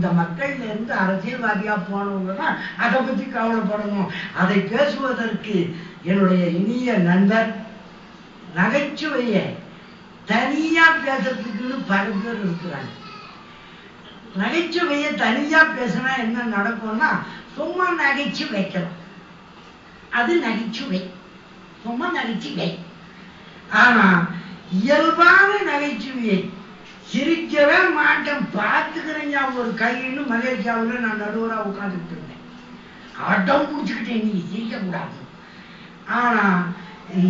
இந்த மக்கள்ல இருந்து அரசியல்வாதியா போனவங்க தான் அதை பத்தி கவலைப்படணும். அதை பேசுவதற்கு என்னுடைய இனிய நண்பர் நகைச்சுவையை தனியா பேசுறதுக்குன்னு பல பேர் இருக்கிறாங்க. நகைச்சுவையை தனியா பேசினா என்ன நடக்கும்னா சும்மா நகைச்சு வைக்கலாம். அது நகைச்சுவை. சும்மா நகைச்சுவை. ஆனா இயல்பான நகைச்சுவையை சிரிக்கவே மாட்டேன். பார்த்துக்கிறேங்க ஒரு கையின்னு மலேசியாவில் நான் நடுவராக உட்காந்துட்டு இருந்தேன். அடம் பிடிச்சிக்கிட்டேன் நீ ஜெயிக்க கூடாது ஆனா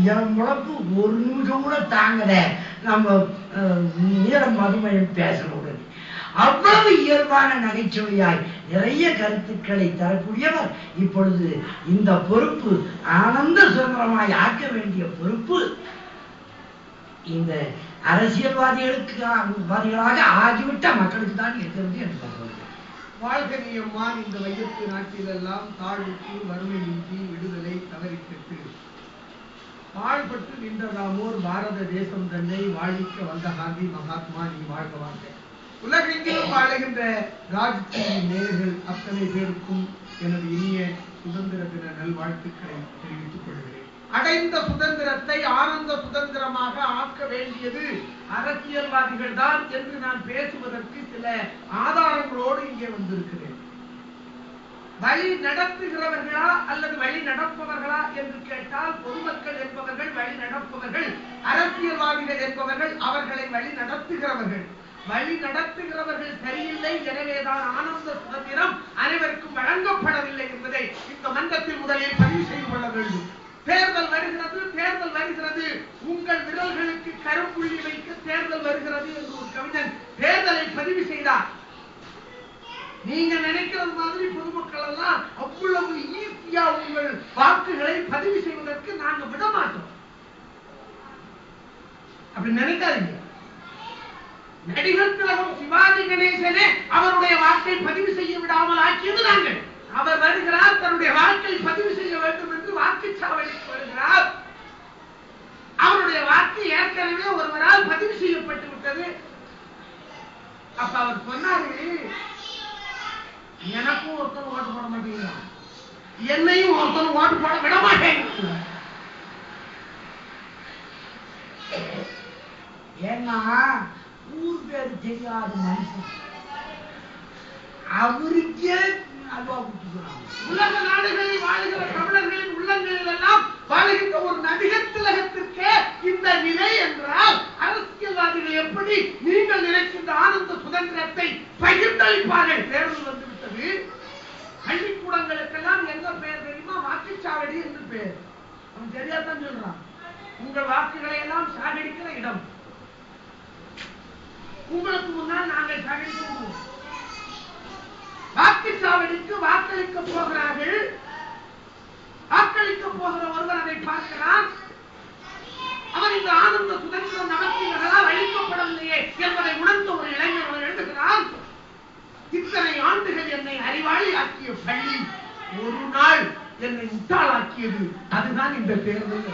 என் முழப்பு ஒரு நிமிஷம் கூட தாங்கல. நம்ம அஹ், நீலம் மதுமையும் உடனே. அவ்வளவு இயல்பான நகைச்சுவையாய் நிறைய கருத்துக்களை தரக்கூடியவர் இப்பொழுது இந்த பொறுப்பு ஆனந்த சுதந்திரமாய் ஆக்க வேண்டிய பொறுப்பு இந்த அரசியல்வாதிகளுக்கு வாதிகளாக ஆகிவிட்ட மக்களுக்கு தான் இருக்கிறது என்று நான் வாழ்க நீயம்மான் இந்த வையத்து நாட்டிலெல்லாம் தாழ்வுக்கு வறுமையின்றி விடுதலை தவறிக்கெட்டு பாழ்பட்டு நின்றதாமோர் பாரத தேசம் தன்னை வாழ்விக்க வந்த காந்தி மகாத்மா நீ வாழ்க வாழ்க. உலகெங்கிலும் வாழுகின்ற ராஜ்ஜி நேர்கள் அத்தனை பேருக்கும் எனது இனிய சுதந்திர தின நல்வாழ்த்துக்களை தெரிவித்துக் அடைந்த சுதந்திரத்தை ஆனந்த சுதந்திரமாக ஆக்க வேண்டியது அரசியல்வாதிகள் தான் என்று நான் பேசுவதற்கு சில ஆதாரங்களோடு இங்கே வந்திருக்கிறேன். வழி நடத்துகிறவர்களா அல்லது வழி நடப்பவர்களா என்று கேட்டால் பொதுமக்கள் என்பவர்கள் வழி நடப்பவர்கள் அரசியல்வாதிகள் என்பவர்கள் அவர்களை வழி நடத்துகிறவர்கள். வழி நடத்துகிறவர்கள் சரியில்லை எனவேதான் ஆனந்த சுதந்திரம் அனைவருக்கும் வழங்கப்படவில்லை என்பதை இந்த மன்றத்தில் முதலில் பதிவு செய்து கொள்ள வேண்டும். தேர்தல் வருகிறது தேர்தல் வருகிறது. உங்கள் விரல்களுக்கு கருப்புள்ளி வைக்க தேர்தல் வருகிறது என்று ஒரு கவிஞன் தேர்தலை பதிவு செய்தார். நீங்க நினைக்கிறது மாதிரி பொதுமக்கள் எல்லாம் அவ்வளவு ஈஸியா உங்கள் வாக்குகளை பதிவு செய்வதற்கு நாங்க விட மாட்டோம். அப்படி நினைக்காதீங்க. நடிகர் திலகம் சிவாஜி கணேசனே அவருடைய வாக்கை பதிவு செய்ய விடாமல் ஆக்கியது நாங்கள். அவர் வருகிறார் தன்னுடைய வாழ்க்கை பதிவு செய்ய வேண்டும் என்று வாக்குச்சாவடிக்கு வருகிறார். அவருடைய வாக்கு ஏற்கனவே ஒருவரால் பதிவு செய்யப்பட்டு விட்டது. அப்ப அவர் சொன்னாரு எனக்கும் ஒருத்தன் ஓட்டு போட மாட்டேங்கிறான் என்னையும் ஒருத்தன் ஓட்டு போட விட மாட்டேங்கிறான் ஏன்னா ஊர் பேர் தெரியாத மனுஷன். அவருக்கே உலக நாடுகளில் வாழ்கிற தமிழர்களின் உள்ளங்களில் எல்லாம் வாழ்கின்ற ஒரு நடிகர் திலகத்திற்கே இந்த நிலை என்றால் அரசியல்வாதிகள் எப்படி நீங்கள் நினைக்கின்ற ஆனந்த சுதந்திரத்தை பகிர்ந்தளிப்பார்கள்? தேர்தல் வந்துவிட்டது. பள்ளிக்கூடங்களுக்கெல்லாம் எங்க பெயர் தெரியுமா? வாக்குச்சாவடி என்று பெயர் அவன் தெரியாதான் சொல்றான். உங்கள் வாக்குகளை எல்லாம் சாகடிக்கிற இடம். உங்களுக்கு முன்னால் நாங்கள் சாகடித்து விடுவோம் வாக்குச்சாவடிக்கு வாக்களிக்க போகிறார்கள். வாக்களிக்க போகிற ஒருவர் அதை பார்க்கிறான் அவர் இந்த ஆனந்த சுதந்திரம் நமக்கு இவர்களால் அளிக்கப்படவில்லையே என்பதை உணர்ந்த ஒரு இளைஞர் அவர் எழுதுகிறான் இத்தனை ஆண்டுகள் என்னை அறிவாளி ஆக்கிய பள்ளி ஒரு நாள் என்னை முட்டாளாக்கியது. அதுதான் இந்த தேர்தல்.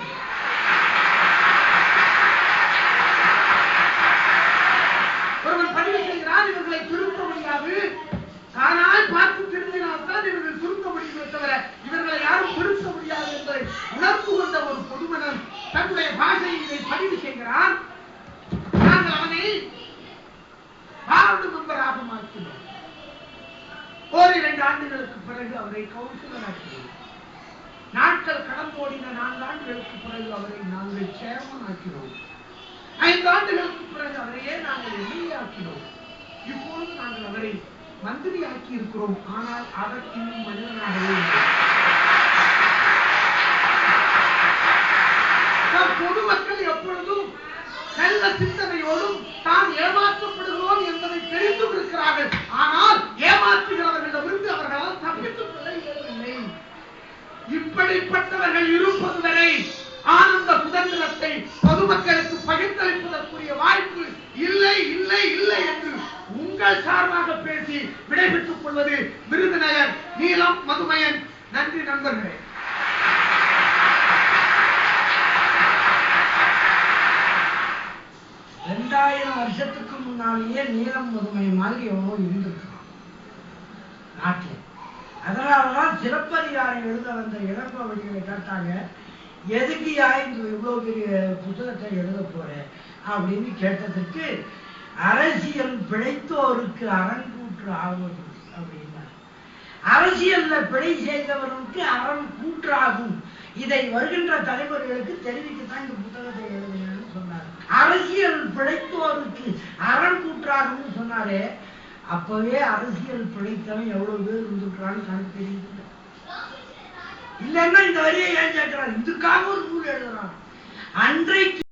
ஒரு பொதுமனன் தன்னுடைய பாஷையில் இதை பதிவு செய்கிறான். நாங்கள் அவனை வார்டு மெம்பராக மாற்றினோம் ஓரிரண்டு ஆண்டுகளுக்கு பிறகு அவரை கவுன்சிலர் ஆக்கினோம். நாட்கள் கடம்போடின நான்கு ஆண்டுகளுக்கு பிறகு அவரை நாங்கள் சேர்மன் ஆக்கினோம். ஐந்து ஆண்டுகளுக்கு பிறகு அவரையே நாங்கள் எம்எல்ஏ ஆக்கினோம். இப்பொழுது நாங்கள் அவரை மந்திரி ஆக்கி இருக்கிறோம் ஆனால் அவர் இன்னும் மனிதனாகவே நம் பொதுமக்கள் எப்பொழுதும் நல்ல சிந்தனையோடும் தான் ஏமாற்றப்படுகிறோம் என்பதை தெரிந்தும் இருக்கிறார்கள் ஆனால் ஏமாற்றுகிறவர்களிடமிருந்து அவர்களால் தப்பித்துக் கொள்ள இயலவில்லை. இப்படிப்பட்டவர்கள் இருப்பது வரை ஆனந்த சுதந்திரத்தை பொதுமக்களுக்கு பகிர்ந்தளிப்பதற்குரிய வாய்ப்பு இல்லை இல்லை இல்லை என்று உங்கள் சார்பாக பேசி விடைபெற்றுக் கொள்வது விருதுநகர் நீலம் மதுமையன். நன்றி நண்பர்களே. ரெண்டாயிரம் வருஷத்துக்கு முன்னாலேயே நீலம் முதுமை மாதிரி எவ்வளோ இருந்திருக்கான் நாட்டில். அதனாலதான் சிறப்பதிகாரம் எழுத வந்த இளங்கோவடிகளை கேட்டாங்க எதுக்கு இந்த இவ்வளவு பெரிய புத்தகத்தை எழுத போற? அப்படின்னு கேட்டதுக்கு அரசியல் பிழைத்தோருக்கு அரங்கூற்று ஆவது அப்படின்னா அரசியல்ல பிழை செய்தவர்களுக்கு அறம் கூற்றாகும் இதை வருகின்ற தலைவர்களுக்கு தெரிவிக்கத்தான் இந்த புத்தகத்தை எழுத அரசியல் பிழைத்தோருக்கு அறம் கூற்றாகும்னு சொன்னாரே அப்பவே அரசியல் பிழைத்தவன் எவ்வளவு பேர் இருந்திருக்கிறான்னு கணக்கு தெரியுது இல்லைன்னா இந்த வரியை ஏன் கேட்கிறான் இதுக்காக ஒரு நூல் எழுதுறான். அன்றைக்கு